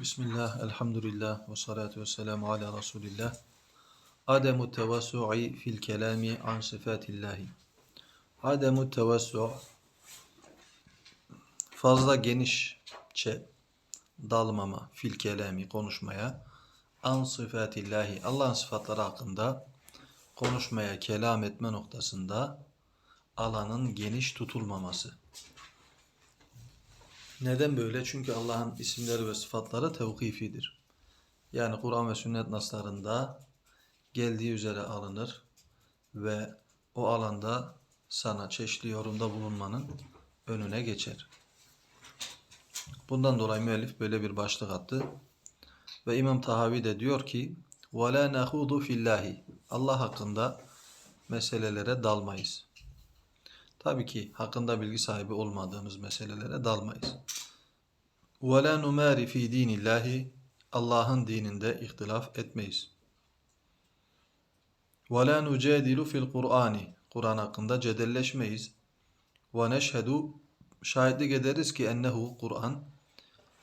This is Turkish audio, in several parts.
Bismillah, elhamdülillah ve salatu ve selamu ala Resulillah. Ademu tevassu'i fil kelami an sıfatillahi. Ademu tevassu' fazla genişçe dalmama fil kelami konuşmaya an sıfatillahi Allah'ın sıfatları hakkında konuşmaya kelam etme noktasında alanın geniş tutulmaması. Neden böyle? Çünkü Allah'ın isimleri ve sıfatları tevkifidir. Yani Kur'an ve sünnet naslarında geldiği üzere alınır ve o alanda sana çeşitli yorumda bulunmanın önüne geçer. Bundan dolayı müellif böyle bir başlık attı. Ve İmam Tahavi de diyor ki وَلَا نَخُوضُ فِي Allah hakkında meselelere dalmayız. Tabii ki hakkında bilgi sahibi olmadığımız meselelere dalmayız. وَلَا نُمَارِ ف۪ي د۪ينِ اللّٰهِ Allah'ın dininde ihtilaf etmeyiz. وَلَا نُجَادِلُ فِي الْقُرْآنِ Kur'an hakkında cedelleşmeyiz. وَنَشْهَدُ Şahitlik ederiz ki ennehu Kur'an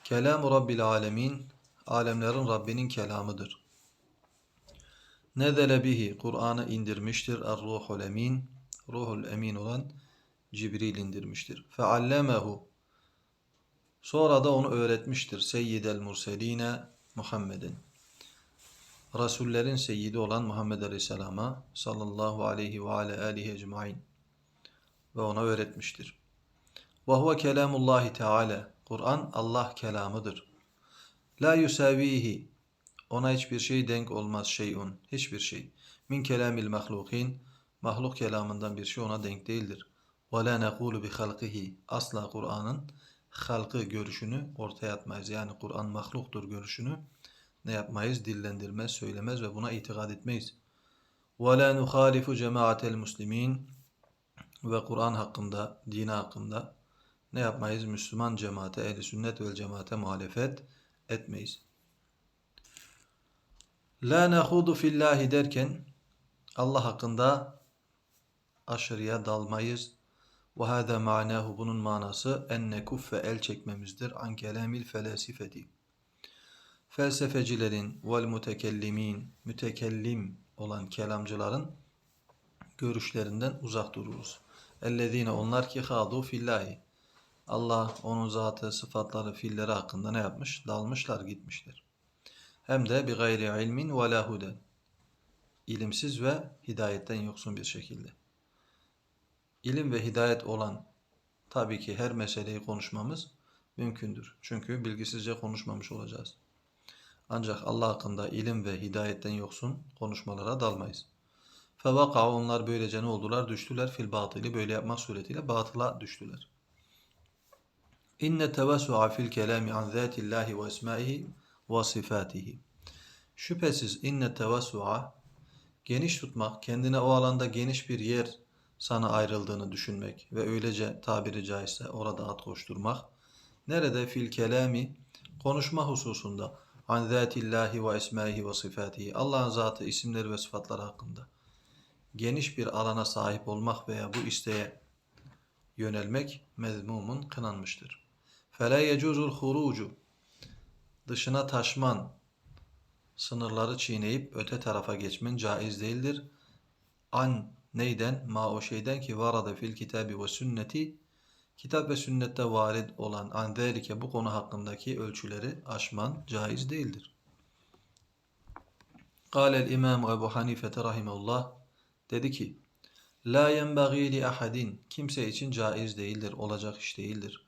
kelam Rabbil alemin alemlerin Rabbinin kelamıdır. Nedele bihi Kur'an'ı indirmiştir er-ruhul emin ruhul emin olan Cibril indirmiştir. Feallemehu Sonra da onu öğretmiştir. Seyyidel murseline Muhammed'in. Resullerin seyyidi olan Muhammed Aleyhisselam'a sallallahu aleyhi ve ala alihi ecmain. Ve ona öğretmiştir. Ve huve kelamullahi teala. Kur'an Allah kelamıdır. La yusavihi. Ona hiçbir şey denk olmaz şeyun. Hiçbir şey. Min kelamil mahlukin. Mahluk kelamından bir şey ona denk değildir. Ve la nekulu bi halkihi. Asla Kur'an'ın halkı görüşünü ortaya atmayız. Yani Kur'an mahluktur görüşünü ne yapmayız? Dillendirmez, söylemez ve buna itikad etmeyiz. Ve la nuhalifu cemaatel muslimin. Ve Kur'an hakkında, din hakkında ne yapmayız? Müslüman cemaate, ehli sünnet ve cemaate muhalefet etmeyiz. La nehudu fillahi derken Allah hakkında aşırıya dalmayız, ve hâzâ ma'nâhu bunun manası enne kuffe el çekmemizdir an kelamil felâsifeti. Felsefecilerin vel mutekellimin mütekellim olan kelamcıların görüşlerinden uzak dururuz. Ellezine onlar ki hâdû fillahi. Allah onun zatı, sıfatları, fiilleri hakkında ne yapmış? Dalmışlar, gitmişler. Hem de bir gayri ilmin ve la. İlimsiz ve hidayetten yoksun bir şekilde ilim ve hidayet olan tabii ki her meseleyi konuşmamız mümkündür. Çünkü bilgisizce konuşmamış olacağız. Ancak Allah hakkında ilim ve hidayetten yoksun konuşmalara dalmayız. Fevaka onlar böylece ne oldular? Düştüler fil batılı. Böyle yapmak suretiyle batıla düştüler. İnne tevassu'a fil kelami an zatillahi ve esmaihi ve sifatihi. Şüphesiz inne tevassu'a geniş tutmak, kendine o alanda geniş bir yer sana ayrıldığını düşünmek ve öylece tabiri caizse orada at koşturmak. Nerede fil kelami konuşma hususunda an zatillahi ve esmaihi ve sıfatihi Allah'ın zatı, isimleri ve sıfatları hakkında geniş bir alana sahip olmak veya bu isteğe yönelmek mezmumun kınanmıştır. Fela yecuzul hurucu dışına taşman, sınırları çiğneyip öte tarafa geçmen caiz değildir. An Neyden? Ma o şeyden ki varada fil kitabi ve sünneti kitap ve sünnette varid olan an zelike bu konu hakkındaki ölçüleri aşman caiz değildir. Kâlel İmam Ebu Hanife rahimehullah dedi ki La yenbagî li ahadin kimse için caiz değildir, olacak iş değildir.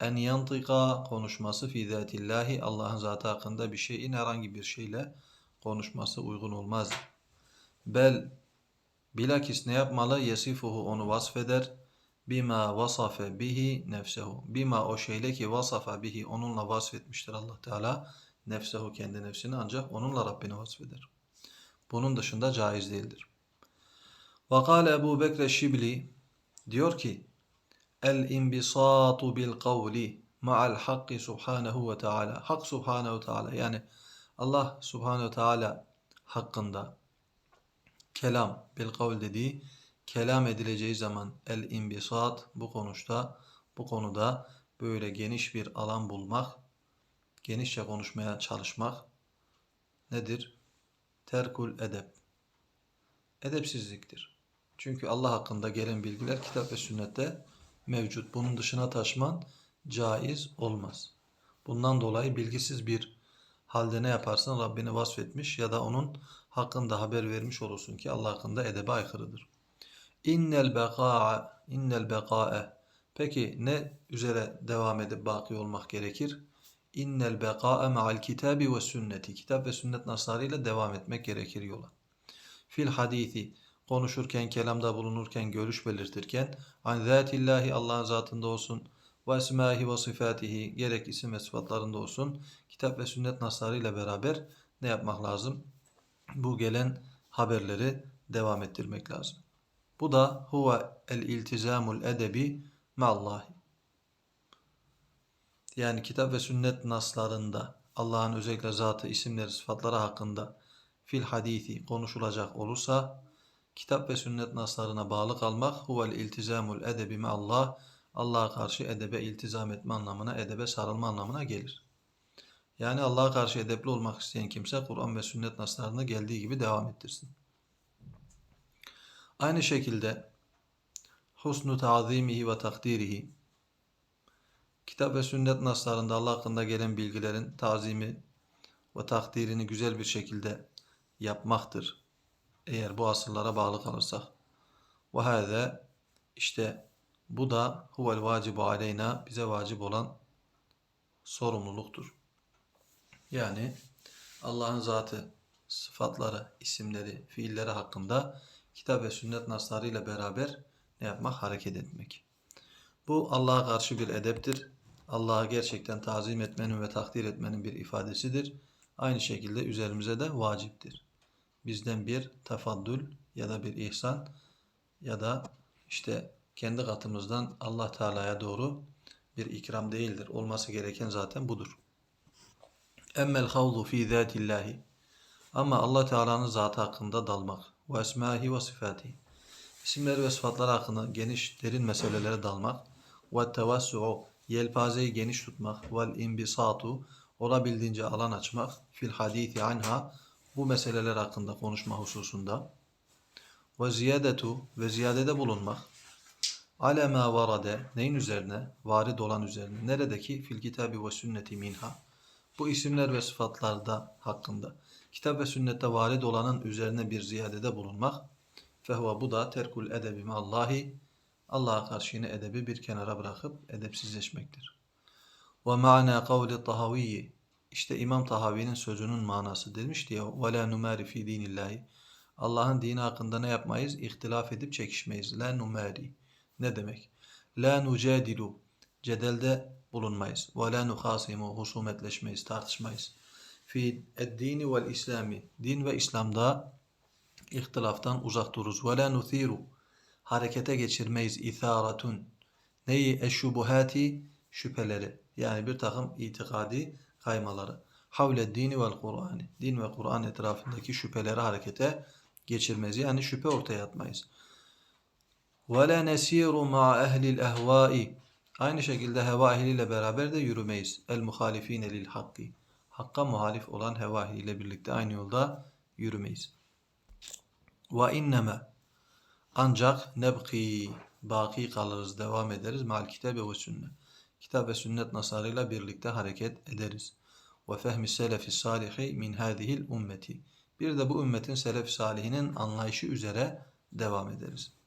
En yantıka konuşması fi zatillahi Allah'ın zatı hakkında bir şeyin herhangi bir şeyle konuşması uygun olmaz. Bel Bilakis ne yapmalı? Yesifuhu onu vasfeder. Bima vasafe bihi nefsehu. Bima o şeyle ki vasafa bihi onunla vasfetmiştir Allah Teala. Nefsehu kendi nefsini ancak onunla Rabbini vasfeder. Bunun dışında caiz değildir. Vakale Ebu Bekre Şibli diyor ki El imbisatu bil kavli ma'al hakki subhanehu ve teala. Hak subhanehu ve teala yani Allah subhanehu ve teala hakkında kelam bil kavl dediği kelam edileceği zaman el imbisat bu konuşta bu konuda böyle geniş bir alan bulmak genişçe konuşmaya çalışmak nedir? Terkul edep. Edepsizliktir. Çünkü Allah hakkında gelen bilgiler kitap ve sünnette mevcut. Bunun dışına taşman caiz olmaz. Bundan dolayı bilgisiz bir halde ne yaparsın Rabbini vasfetmiş ya da onun hakkında haber vermiş olursun ki Allah hakkında edebe aykırıdır. İnnel beka'a innel beka'e Peki ne üzere devam edip baki olmak gerekir? İnnel beka'e ma'al kitabi ve sünneti. Kitap ve sünnet naslarıyla devam etmek gerekir yola. Fil hadisi konuşurken, kelamda bulunurken, görüş belirtirken an zatillahi Allah'ın zatında olsun ve esmahi ve sıfatihi gerek isim ve sıfatlarında olsun kitap ve sünnet naslarıyla beraber ne yapmak lazım? Bu gelen haberleri devam ettirmek lazım. Bu da huve el iltizamul edebi ma'allahi. Yani kitap ve sünnet naslarında Allah'ın özellikle zatı, isimleri, sıfatları hakkında fil hadisi konuşulacak olursa kitap ve sünnet naslarına bağlı kalmak huvel iltizamul edebi Allah Allah'a karşı edebe iltizam etme anlamına, edebe sarılma anlamına gelir. Yani Allah'a karşı edepli olmak isteyen kimse Kur'an ve sünnet naslarına geldiği gibi devam ettirsin. Aynı şekilde husnu ta'zimihi ve takdirihi kitap ve sünnet naslarında Allah hakkında gelen bilgilerin tazimi ve takdirini güzel bir şekilde yapmaktır. Eğer bu asıllara bağlı kalırsak. Ve hâze işte bu da huvel vacibu aleyna bize vacip olan sorumluluktur. Yani Allah'ın zatı, sıfatları, isimleri, fiilleri hakkında kitap ve sünnet naslarıyla beraber ne yapmak? Hareket etmek. Bu Allah'a karşı bir edeptir. Allah'a gerçekten tazim etmenin ve takdir etmenin bir ifadesidir. Aynı şekilde üzerimize de vaciptir. Bizden bir tefaddül ya da bir ihsan ya da işte kendi katımızdan Allah Teala'ya doğru bir ikram değildir. Olması gereken zaten budur. Emmel havzu fi zatillahi. Ama Allah Teala'nın zatı hakkında dalmak ve esmahi ve sıfatihi. İsimleri ve sıfatları hakkında geniş, derin meselelere dalmak ve tevassu'u yelpazeyi geniş tutmak vel imbisatu olabildiğince alan açmak fil hadisi anha bu meseleler hakkında konuşma hususunda ve ziyadetu ve ziyadede bulunmak alema varade neyin üzerine? Varid olan üzerine. Neredeki? Fil kitabi ve sünneti minha. Bu isimler ve sıfatlarda hakkında. Kitap ve sünnette varid olanın üzerine bir ziyadede bulunmak. Fehva bu da terkul edebi Allahi. Allah'a karşı yine edebi bir kenara bırakıp edepsizleşmektir. Ve ma'na kavli tahaviyyi. İşte İmam Tahavi'nin sözünün manası demişti ya ve la numari fi dinillahi. Allah'ın dini hakkında ne yapmayız? İhtilaf edip çekişmeyiz. La numari. Ne demek? La nucadilu. Cedelde bulunmayız. Ve la nuhasimu. Husumetleşmeyiz, tartışmayız. Fi eddini vel islami. Din ve İslam'da ihtilaftan uzak dururuz. Ve la nuthiru. Harekete geçirmeyiz. İtharatun. Neyi? Eşşubuhati. Şüpheleri. Yani bir takım itikadi kaymaları. Havle dini vel Kur'ani. Din ve Kur'an etrafındaki şüpheleri harekete geçirmez. Yani şüphe ortaya atmayız. Ve la nesiru ma ehlil ehvai. Aynı şekilde heva ehliyle beraber de yürümeyiz. El muhalifine lil hakki. Hakka muhalif olan heva ehliyle birlikte aynı yolda yürümeyiz. Ve inneme ancak nebki baki kalırız, devam ederiz. Mal kitabe ve sünnet. Kitap ve sünnet nasarıyla birlikte hareket ederiz. Ve fehmi selefi salihi min hadihil ümmeti. Bir de bu ümmetin selef salihinin anlayışı üzere devam ederiz.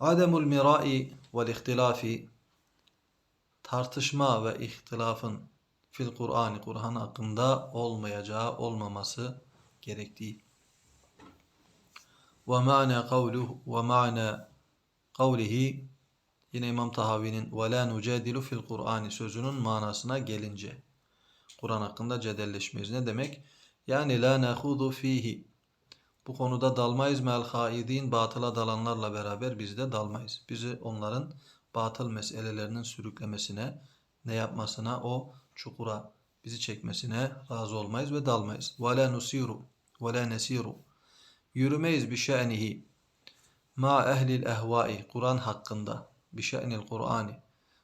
Ademul mirai vel ihtilafi tartışma ve ihtilafın fil Kur'an Kur'an hakkında olmayacağı, olmaması gerektiği. Ve ma'na kavluhu ve ma'na kavlihi yine İmam Tahavi'nin ve la nucadilu fil Kur'ani sözünün manasına gelince Kur'an hakkında cedelleşmeyiz. Ne demek? Yani la nahudu fihi bu konuda dalmayız mel haidin batıla dalanlarla beraber biz de dalmayız. Bizi onların batıl meselelerinin sürüklemesine, ne yapmasına, o çukura bizi çekmesine razı olmayız ve dalmayız. Ve la nusiru ve la nesiru. Yürümeyiz bir şe'nihi ma ehlil ehvai Kur'an hakkında bi şe'nil Kur'ani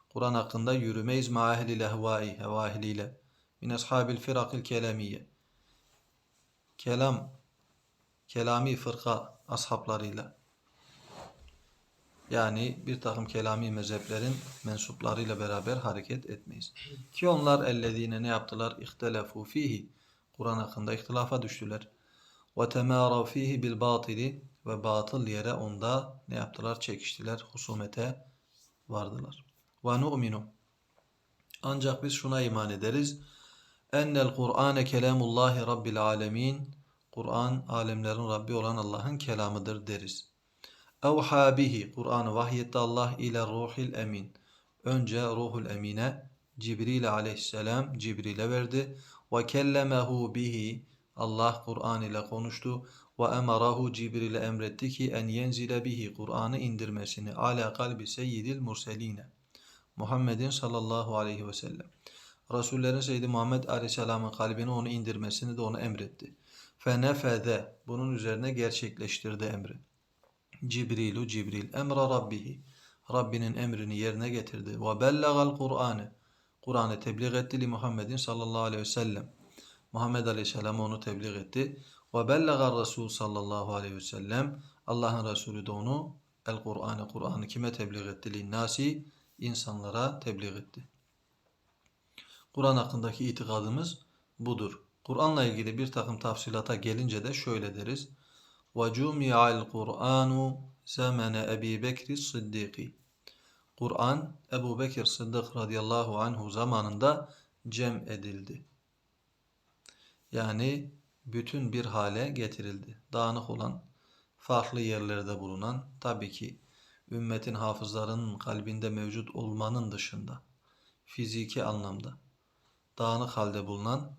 Kur'an hakkında yürümeyiz ma ehlil ehvai heva ehliyle min ashabil firakil kelamiye kelam kelami fırka ashablarıyla yani bir takım kelami mezheplerin mensuplarıyla beraber hareket etmeyiz. Ki onlar ellezine ne yaptılar? İhtelefu fihi. Kur'an hakkında ihtilafa düştüler. Ve temârav fihi bil batili ve batıl yere onda ne yaptılar? Çekiştiler, husumete vardılar. Ve nu'minu. Ancak biz şuna iman ederiz. Ennel Kur'ane kelamullahi rabbil alemin. Kur'an alemlerin Rabbi olan Allah'ın kelamıdır deriz. Evha bihi. Kur'an'ı vahyetti Allah ile ruhil emin. Önce ruhul emine Cibril aleyhisselam Cibril'e verdi. Ve kellemehu bihi. Allah Kur'an ile konuştu. Ve emarahu Cibril'e emretti ki en yenzile bihi. Kur'an'ı indirmesini ala kalbi seyyidil murseline. Muhammedin sallallahu aleyhi ve sellem. Resullerin Seyyidi Muhammed Aleyhisselam'ın kalbine onu indirmesini de onu emretti. Fenefede bunun üzerine gerçekleştirdi emri. Cibrilu Cibril emra rabbihi Rabbinin emrini yerine getirdi. Ve bellagal Kur'an'ı Kur'an'ı tebliğ etti li Muhammedin sallallahu aleyhi ve sellem. Muhammed Aleyhisselam onu tebliğ etti. Ve bellagar Resul sallallahu aleyhi ve sellem Allah'ın Resulü de onu el Kur'an'ı Kur'an'ı kime tebliğ etti? Linnasi insanlara tebliğ etti. Kur'an hakkındaki itikadımız budur. Kur'an'la ilgili bir takım tafsilata gelince de şöyle deriz. وَجُمِعَ الْقُرْآنُ زَمَنَ Ebi Bekri Sıddiki Kur'an Ebu Bekir Sıddık radıyallahu anhu zamanında cem edildi. Yani bütün bir hale getirildi. Dağınık olan, farklı yerlerde bulunan, tabii ki ümmetin hafızlarının kalbinde mevcut olmanın dışında, fiziki anlamda dağınık halde bulunan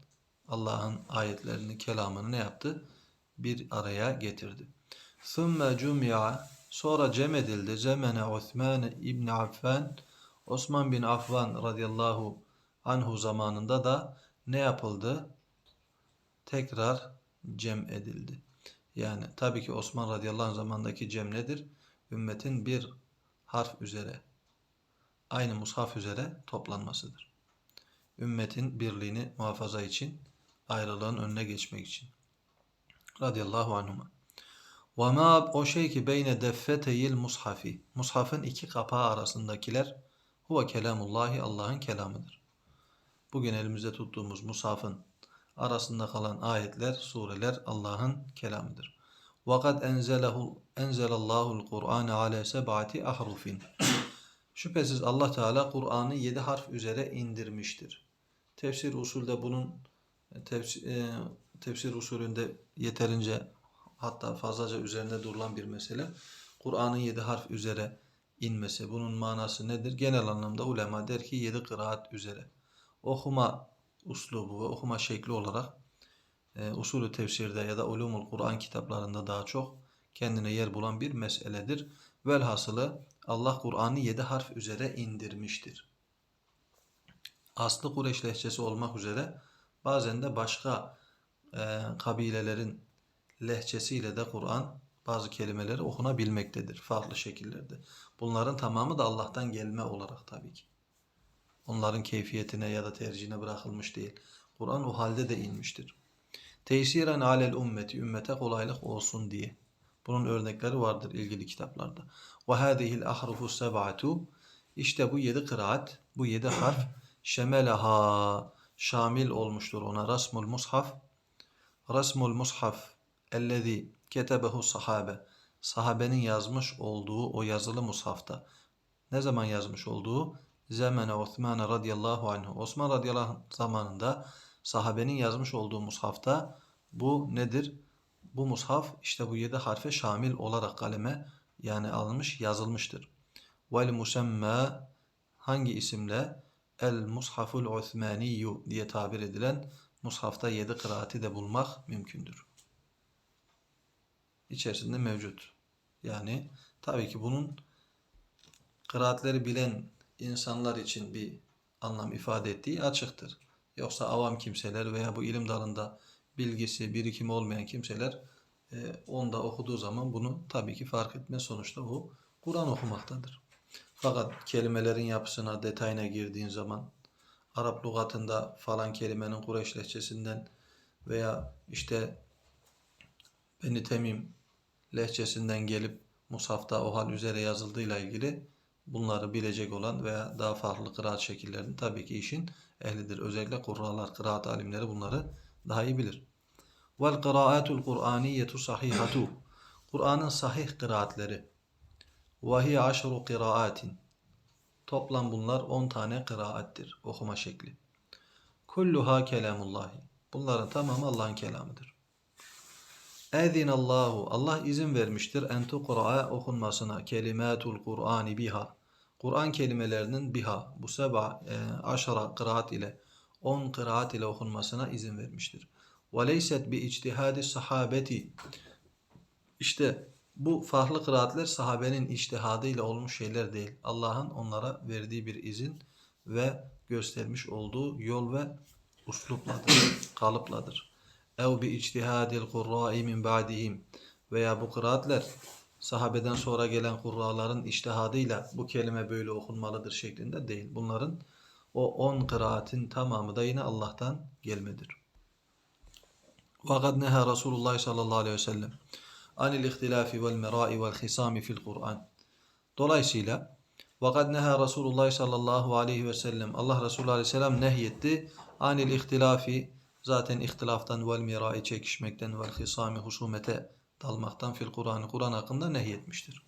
Allah'ın ayetlerini, kelamını ne yaptı? Bir araya getirdi. ثُمَّ جُمِعَ Sonra cem edildi. Zemene Osman İbni Affan Osman bin Affan radıyallahu anhu zamanında da ne yapıldı? Tekrar cem edildi. Yani tabii ki Osman radıyallahu anh zamandaki cem nedir? Ümmetin bir harf üzere, aynı mushaf üzere toplanmasıdır. Ümmetin birliğini muhafaza için, ayrılığın önüne geçmek için. Radıyallahu anhuma. Ve ma o şey ki beyne deffeteyil mushafi. Mushafın iki kapağı arasındakiler huve kelamullahi Allah'ın kelamıdır. Bugün elimizde tuttuğumuz mushafın arasında kalan ayetler, sureler Allah'ın kelamıdır. Vakat enzelehu enzelallahul Kur'an ala seb'ati ahrufin. Şüphesiz Allah Teala Kur'an'ı yedi harf üzere indirmiştir. Tefsir usulde bunun tefsir, e, tefsir usulünde yeterince hatta fazlaca üzerinde durulan bir mesele. Kur'an'ın yedi harf üzere inmesi. Bunun manası nedir? Genel anlamda ulema der ki yedi kıraat üzere. Okuma uslubu ve okuma şekli olarak e, usulü tefsirde ya da ulumul Kur'an kitaplarında daha çok kendine yer bulan bir meseledir. Velhasılı Allah Kur'an'ı yedi harf üzere indirmiştir. Aslı Kureyş lehçesi olmak üzere bazen de başka e, kabilelerin lehçesiyle de Kur'an bazı kelimeleri okunabilmektedir farklı şekillerde. Bunların tamamı da Allah'tan gelme olarak tabii ki. Onların keyfiyetine ya da tercihine bırakılmış değil. Kur'an o halde de inmiştir. Teysiren alel ümmeti, ümmete kolaylık olsun diye. Bunun örnekleri vardır ilgili kitaplarda. Ve hadihil ahrufu seb'atu işte bu yedi kıraat, bu yedi harf şemelaha şamil olmuştur ona rasmul mushaf. Rasmul mushaf ellezî ketebehu sahabe. Sahabenin yazmış olduğu o yazılı mushafta. Ne zaman yazmış olduğu? Zemene Osman radıyallahu anh. Osman radıyallahu anh zamanında sahabenin yazmış olduğu mushafta bu nedir? Bu mushaf işte bu yedi harfe şamil olarak kaleme yani alınmış yazılmıştır. Vel musemme hangi isimle? El mushaful Osmaniyyu diye tabir edilen mushafta yedi kıraati de bulmak mümkündür. İçerisinde mevcut. Yani tabii ki bunun kıraatleri bilen insanlar için bir anlam ifade ettiği açıktır. Yoksa avam kimseler veya bu ilim dalında bilgisi, birikimi olmayan kimseler e, onda okuduğu zaman bunu tabii ki fark etmez. Sonuçta bu Kur'an okumaktadır. Fakat kelimelerin yapısına, detayına girdiğin zaman Arap lügatında falan kelimenin Kureyş lehçesinden veya işte Beni Temim lehçesinden gelip Musaf'ta o hal üzere yazıldığıyla ilgili bunları bilecek olan veya daha farklı kıraat şekillerini tabii ki işin ehlidir. Özellikle kurralar, kıraat alimleri bunları daha iyi bilir. Vel kıraatul Kur'aniyetu sahihatu. Kur'an'ın sahih kıraatleri. Ve hiye aşru kıraatin. Toplam bunlar 10 tane kıraattir. Okuma şekli. Kulluha kelamullahi. Bunların tamamı Allah'ın kelamıdır. Ezinallahu. Allah izin vermiştir en tuqra'a okunmasına kelimatul Kur'ani biha. Kur'an kelimelerinin biha bu seba e, aşara kıraat ile 10 kıraat ile okunmasına izin vermiştir. Ve leyset bi içtihadi sahabeti. İşte bu farklı kıraatler sahabenin içtihadıyla olmuş şeyler değil. Allah'ın onlara verdiği bir izin ve göstermiş olduğu yol ve uslupladır, kalıpladır. Ev bi içtihadil kurra'i min ba'dihim veya bu kıraatler sahabeden sonra gelen kurraların içtihadıyla bu kelime böyle okunmalıdır şeklinde değil. Bunların o 10 kıraatin tamamı da yine Allah'tan gelmedir. Fakat neha Resulullah sallallahu aleyhi ve sellem anil ihtilafi vel merai vel hisami fil Kur'an. Dolayısıyla vakat neha Resulullah sallallahu aleyhi ve sellem Allah Resulü aleyhisselam nehyetti anil ihtilafi zaten ihtilaftan vel mirai çekişmekten vel hisami husumete dalmaktan fil Kur'an Kur'an hakkında nehyetmiştir.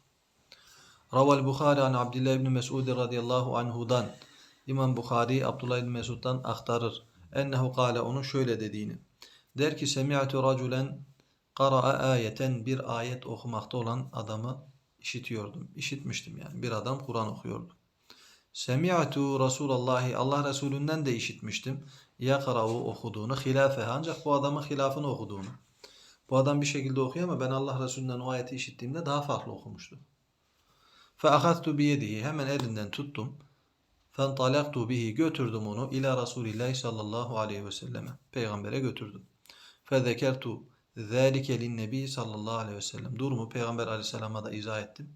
Raval Bukhari an Abdullah ibn Mesud radıyallahu anhudan İmam Bukhari Abdullah ibn Mesud'dan aktarır. Ennehu kâle onun şöyle dediğini. Der ki semi'tu raculen qara'a ayeten bir ayet okumakta olan adamı işitiyordum. İşitmiştim yani. Bir adam Kur'an okuyordu. Semi'tu Resulallahi Allah Resulünden de işitmiştim. Yakra'u okuduğunu hilafeha ancak bu adamın hilafını okuduğunu. Bu adam bir şekilde okuyor ama ben Allah Resulünden o ayeti işittiğimde daha farklı okumuştum. Fe'ahadtu biyedihi hemen elinden tuttum. Fentalaktu bihi götürdüm onu ila Resulillah sallallahu aleyhi ve selleme. Peygambere götürdüm. Fezekertu zâlike linnebi sallallahu aleyhi ve sellem. Durumu Peygamber aleyhisselama da izah ettim.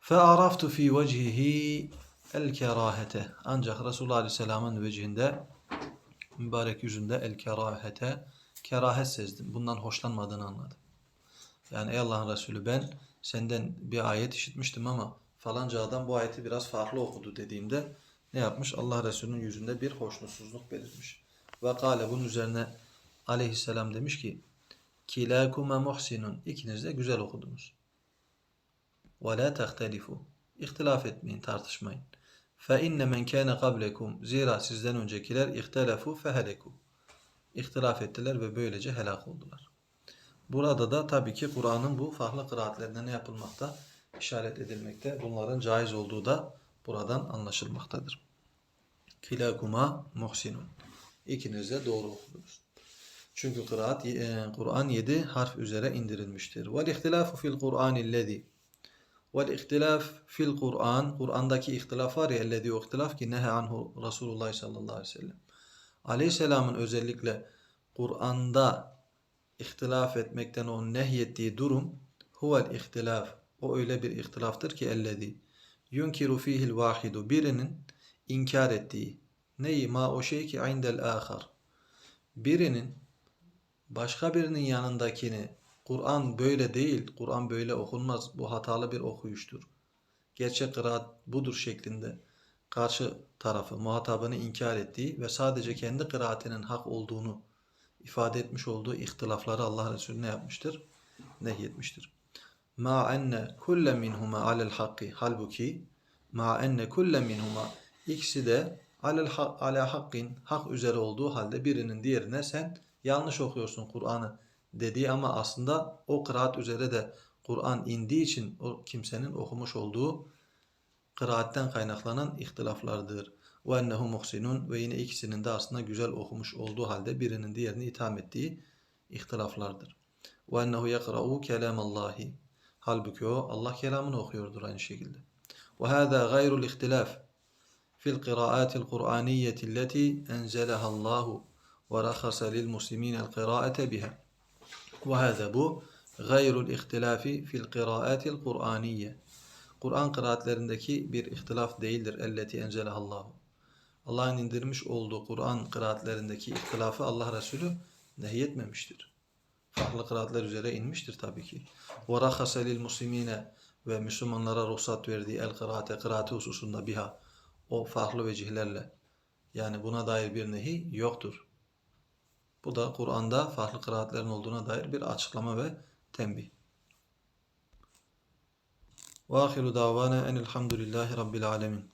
Fe'araftu fi vecihi el kerahete. Ancak Resulullah aleyhisselamın vecihinde mübarek yüzünde el kerahete kerahet sezdim. Bundan hoşlanmadığını anladım. Yani ey Allah'ın Resulü ben senden bir ayet işitmiştim ama falanca adam bu ayeti biraz farklı okudu dediğimde ne yapmış? Allah Resulü'nün yüzünde bir hoşnutsuzluk belirmiş. Ve kâle bunun üzerine aleyhisselam demiş ki kilâkume muhsinun ikiniz de güzel okudunuz. Ve la tehtelifu İhtilaf etmeyin, tartışmayın. Fe inne men kâne qablekum zira sizden öncekiler ihtelefu feheleku. İhtilaf ettiler ve böylece helak oldular. Burada da tabii ki Kur'an'ın bu farklı kıraatlerinde ne yapılmakta? işaret edilmekte. Bunların caiz olduğu da buradan anlaşılmaktadır. Kilakuma muhsinun. İkiniz de doğru okudunuz. Çünkü kıraat e, Kur'an 7 harf üzere indirilmiştir. Vel ihtilafu fil Kur'anillezî Vel ihtilaf fil Kur'an Kur'an'daki ihtilaf var ya ellezî ihtilaf ki nehe anhu Resulullah sallallahu aleyhi ve sellem. Aleyhisselamın özellikle Kur'an'da ihtilaf etmekten o nehyettiği durum huvel ihtilaf o öyle bir ihtilaftır ki ellezî yunkiru fihil vahidu birinin inkar ettiği neyi ma o şey ki indel ahar birinin başka birinin yanındakini Kur'an böyle değil, Kur'an böyle okunmaz, bu hatalı bir okuyuştur. Gerçek kıraat budur şeklinde karşı tarafı, muhatabını inkar ettiği ve sadece kendi kıraatinin hak olduğunu ifade etmiş olduğu ihtilafları Allah Resulü ne yapmıştır? Nehyetmiştir. Ma enne kulle minhuma alel hakki. Halbuki ma enne kulle minhuma ikisi de alel ala hakkin hak üzere olduğu halde birinin diğerine sen yanlış okuyorsun Kur'an'ı dediği ama aslında o kıraat üzere de Kur'an indiği için o kimsenin okumuş olduğu kıraatten kaynaklanan ihtilaflardır. Ve ennehu muhsinun ve yine ikisinin de aslında güzel okumuş olduğu halde birinin diğerini itham ettiği ihtilaflardır. Ve ennehu yekra'u kelamallahi. Halbuki o Allah kelamını okuyordur aynı şekilde. Ve hâzâ gayrul ihtilaf fil kıraatil kur'aniyyeti alleti enzeleha Allahu ve rahasa lil musliminel kıraate biha. Ve hâzâ bu gayrul ihtilafi fil kıraatil kur'aniyye. Kur'an kıraatlerindeki bir ihtilaf değildir. Elleti enzelehallahu. Allah'ın indirmiş olduğu Kur'an kıraatlerindeki ihtilafı Allah Resulü nehyetmemiştir. Farklı kıraatler üzere inmiştir tabii ki. وَرَخَسَ لِلْمُسْلِم۪ينَ ve Müslümanlara ruhsat verdiği el kıraate, kıraati hususunda biha o farklı vecihlerle yani buna dair bir nehi yoktur. Bu da Kur'an'da farklı kıraatlerin olduğuna dair bir açıklama ve tembih. Ve ahiru davana enilhamdülillahi rabbil alemin.